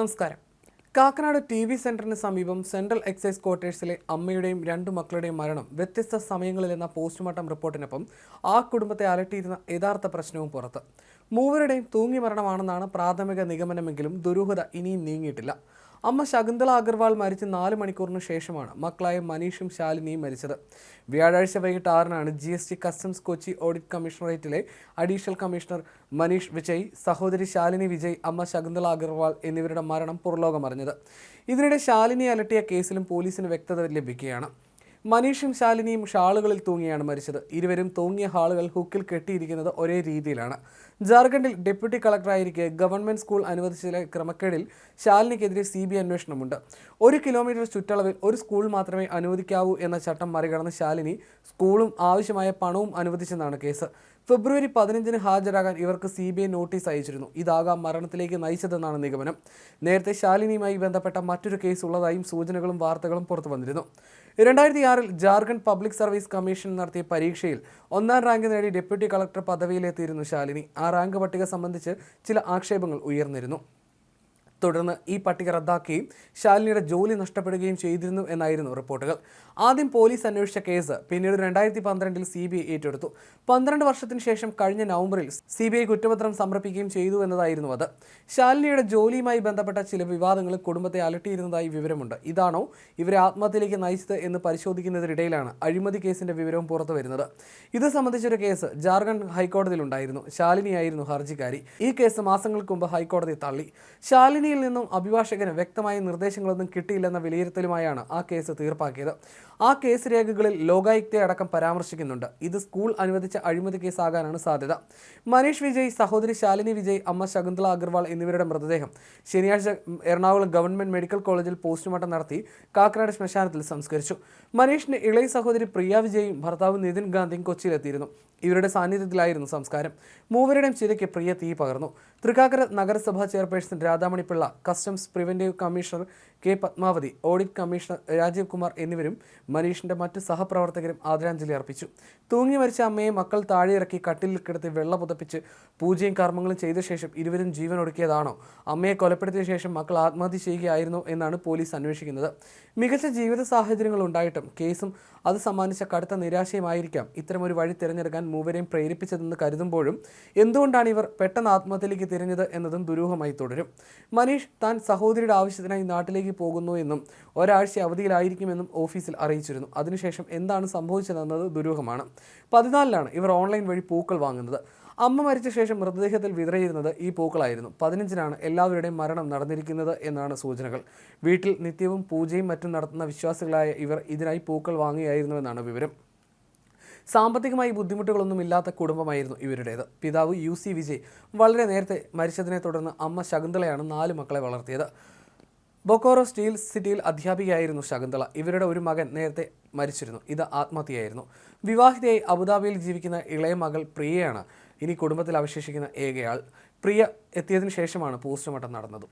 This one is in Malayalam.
നമസ്കാരം. കാക്കനാട് ടി വി സെന്ററിന് സമീപം സെൻട്രൽ എക്സൈസ് ക്വാർട്ടേഴ്സിലെ അമ്മയുടെയും രണ്ടു മക്കളുടെയും മരണം വ്യത്യസ്ത സമയങ്ങളിലെന്ന പോസ്റ്റ്മോർട്ടം റിപ്പോർട്ടിനൊപ്പം ആ കുടുംബത്തെ അലട്ടിയിരുന്ന യഥാർത്ഥ പ്രശ്നവും പുറത്ത്. മൂവരുടെയും തൂങ്ങി മരണമാണെന്നാണ് പ്രാഥമിക നിഗമനമെങ്കിലും ദുരൂഹത ഇനിയും നീങ്ങിയിട്ടില്ല. അമ്മ ശകുന്തള അഗർവാൾ മരിച്ച് നാല് മണിക്കൂറിന് ശേഷമാണ്. മക്കളായ മനീഷും ശാലിനിയും മരിച്ചത്. വ്യാഴാഴ്ച വൈകിട്ട് ആറിനാണ് G S T customs Kochi audit കമ്മീഷണറേറ്റിലെ additional commissioner Manish Vijay സഹോദരി ശാലിനി വിജയ് അമ്മ ശകുന്തള അഗർവാൾ എന്നിവരുടെ മരണം പുറലോകമറിഞ്ഞത്. ഇതിനിടെ ശാലിനി അലട്ടിയ കേസിലും പോലീസിന് വ്യക്തത ലഭിക്കുകയാണ്. മനീഷും ശാലിനിയും ഷാളുകളിൽ തൂങ്ങിയാണ് മരിച്ചത്. ഇരുവരും തൂങ്ങിയ ഹാളുകൾ ഹുക്കിൽ കെട്ടിയിരിക്കുന്നത് ഒരേ രീതിയിലാണ്. ജാർഖണ്ഡിൽ ഡെപ്യൂട്ടി കളക്ടറായിരിക്കെ ഗവൺമെന്റ് സ്കൂൾ അനുവദിച്ച ക്രമക്കേടിൽ ശാലിനിക്കെതിരെ സി ബി അന്വേഷണമുണ്ട്. ഒരു കിലോമീറ്റർ ചുറ്റളവിൽ ഒരു സ്കൂൾ മാത്രമേ അനുവദിക്കാവൂ എന്ന ചട്ടം മറികടന്ന് ശാലിനി സ്കൂളും ആവശ്യമായ പണവും അനുവദിച്ചെന്നാണ് കേസ്. ഫെബ്രുവരി പതിനഞ്ചിന് ഹാജരാകാൻ ഇവർക്ക് സി ബി ഐ നോട്ടീസ് അയച്ചിരുന്നു. ഇതാകാം മരണത്തിലേക്ക് നയിച്ചതെന്നാണ് നിഗമനം. നേരത്തെ ശാലിനിയുമായി ബന്ധപ്പെട്ട മറ്റൊരു കേസ് ഉള്ളതായും സൂചനകളും വാർത്തകളും പുറത്തു വന്നിരുന്നു. രണ്ടായിരത്തി ആറിൽ ജാർഖണ്ഡ് പബ്ലിക് സർവീസ് കമ്മീഷൻ നടത്തിയ പരീക്ഷയിൽ ഒന്നാം റാങ്ക് നേടി ഡെപ്യൂട്ടി കളക്ടർ പദവിയിലെത്തിയിരുന്നു ശാലിനി. ആ റാങ്ക് പട്ടിക സംബന്ധിച്ച് ചില ആക്ഷേപങ്ങൾ ഉയർന്നിരുന്നു. തുടർന്ന് ഈ പട്ടിക റദ്ദാക്കുകയും ശാലിനിയുടെ ജോലി നഷ്ടപ്പെടുകയും ചെയ്തിരുന്നു എന്നായിരുന്നു റിപ്പോർട്ടുകൾ. ആദ്യം പോലീസ് അന്വേഷിച്ച കേസ് പിന്നീട് രണ്ടായിരത്തി പന്ത്രണ്ടിൽ സി ബി ഐ ഏറ്റെടുത്തു. പന്ത്രണ്ട് വർഷത്തിന് ശേഷം കഴിഞ്ഞ നവംബറിൽ സി ബി ഐ കുറ്റപത്രം സമർപ്പിക്കുകയും ചെയ്തു എന്നതായിരുന്നു അത്. ശാലിനിയുടെ ജോലിയുമായി ബന്ധപ്പെട്ട ചില വിവാദങ്ങൾ കുടുംബത്തെ അലട്ടിയിരുന്നതായി വിവരമുണ്ട്. ഇതാണോ ഇവരെ ആത്മഹത്യയിലേക്ക് നയിച്ചത് എന്ന് പരിശോധിക്കുന്നതിനിടയിലാണ് അഴിമതി കേസിന്റെ വിവരവും പുറത്തു വരുന്നത്. ഇത് സംബന്ധിച്ചൊരു കേസ് ജാർഖണ്ഡ് ഹൈക്കോടതിയിലുണ്ടായിരുന്നു ശാലിനിയായിരുന്നു ഹർജിക്കാരി. ഈ കേസ് മാസങ്ങൾക്ക് മുമ്പ് ഹൈക്കോടതി തള്ളി. ശാലിനി കോടതിയിൽ നിന്നും അഭിഭാഷകന് വ്യക്തമായ നിർദ്ദേശങ്ങളൊന്നും കിട്ടിയില്ലെന്ന വിലയിരുത്തലുമായാണ് ആ കേസ് തീർപ്പാക്കിയത്. ആ കേസ് രേഖകളിൽ ലോകായുക്തയെ അടക്കം പരാമർശിക്കുന്നുണ്ട്. ഇത് സ്കൂൾ അനുവദിച്ച അഴിമതി കേസാകാനാണ് സാധ്യത. മനീഷ് വിജയ് സഹോദരി ശാലിനി വിജയ് അമ്മ ശകുന്തള അഗർവാൾ എന്നിവരുടെ മൃതദേഹം ശനിയാഴ്ച എറണാകുളം ഗവൺമെന്റ് മെഡിക്കൽ കോളേജിൽ പോസ്റ്റ്മോർട്ടം നടത്തി കാക്കനാട് ശ്മശാനത്തിൽ സംസ്കരിച്ചു. മനീഷിന്റെ ഇളയ സഹോദരി പ്രിയ വിജയും ഭർത്താവ് നിതിൻ ഗാന്ധിയും കൊച്ചിയിലെത്തിയിരുന്നു. ഇവരുടെ സാന്നിധ്യത്തിലായിരുന്നു സംസ്കാരം. മൂവരുടെയും ചിരയ്ക്ക് പ്രിയ തീ പകർന്നു. തൃക്കാക്കര നഗരസഭാ chairperson Radhamani customs preventive commissioner K Padmavathi audit commissioner Rajeev Kumar എന്നിവരും മനീഷിന്റെ മറ്റ് സഹപ്രവർത്തകരും ആദരാഞ്ജലി അർപ്പിച്ചു. തൂങ്ങി മരിച്ച അമ്മയെ മക്കൾ താഴെയിറക്കി കട്ടിലിൽ കിടത്തി വെള്ള പുതപ്പിച്ച് പൂജയും കർമ്മങ്ങളും ചെയ്ത ശേഷം ഇരുവരും ജീവൻ ഒടുക്കിയതാണോ അമ്മയെ കൊലപ്പെടുത്തിയ ശേഷം മക്കൾ ആത്മഹത്യ ചെയ്യുകയായിരുന്നോ എന്നാണ് പോലീസ് അന്വേഷിക്കുന്നത്. മികച്ച ജീവിത സാഹചര്യങ്ങൾ ഉണ്ടായിട്ടും കേസും അത് സമ്മാനിച്ച കടുത്ത നിരാശയുമായിരിക്കാം ഇത്തരമൊരു വഴി തിരഞ്ഞെടുക്കാൻ മൂവരെയും പ്രേരിപ്പിച്ചതെന്ന് കരുതുമ്പോഴും എന്തുകൊണ്ടാണ് ഇവർ പെട്ടെന്ന് ആത്മഹത്യയിലേക്ക് തിരഞ്ഞത് എന്നതും ദുരൂഹമായി തുടരും. മനീഷ് താൻ സഹോദരിയുടെ ആവശ്യത്തിനായി നാട്ടിലേക്ക് പോകുന്നു എന്നും ഒരാഴ്ച അവധിയിലായിരിക്കുമെന്നും ഓഫീസിൽ അറിയിച്ചിരുന്നു. അതിനുശേഷം എന്താണ് സംഭവിച്ചതെന്നത് ദുരൂഹമാണ്. പതിനാലിലാണ് ഇവർ ഓൺലൈൻ വഴി പൂക്കൾ വാങ്ങുന്നത്. അമ്മ മരിച്ച ശേഷം മൃതദേഹത്തിൽ വിതറിയിരുന്നത് ഈ പൂക്കളായിരുന്നു. പതിനഞ്ചിനാണ് എല്ലാവരുടെയും മരണം നടന്നിരിക്കുന്നത് എന്നാണ് സൂചനകൾ. വീട്ടിൽ നിത്യവും പൂജയും മറ്റും നടത്തുന്ന വിശ്വാസികളായ ഇവർ ഇതിനായി പൂക്കൾ വാങ്ങുകയായിരുന്നുവെന്നാണ് വിവരം. സാമ്പത്തികമായി ബുദ്ധിമുട്ടുകളൊന്നും ഇല്ലാത്ത കുടുംബമായിരുന്നു ഇവരുടേത്. പിതാവ് യു സി വിജയ് വളരെ നേരത്തെ മരിച്ചതിനെ തുടർന്ന് അമ്മ ശകുന്തളയാണ് നാല് മക്കളെ വളർത്തിയത്. ബൊക്കോറോ സ്റ്റീൽ സിറ്റിയിൽ അധ്യാപികയായിരുന്നു ശകുന്തള. ഇവരുടെ ഒരു മകൻ നേരത്തെ മരിച്ചിരുന്നു. ഇത് ആത്മഹത്യയായിരുന്നു. വിവാഹിതയായി അബുദാബിയിൽ ജീവിക്കുന്ന ഇളയ മകൾ പ്രിയയാണ്. ഇനി കുടുംബത്തിൽ അവശേഷിക്കുന്ന ഏകയാൾ പ്രിയ എത്തിയതിനു ശേഷമാണ് പോസ്റ്റ്മോർട്ടം നടന്നത്.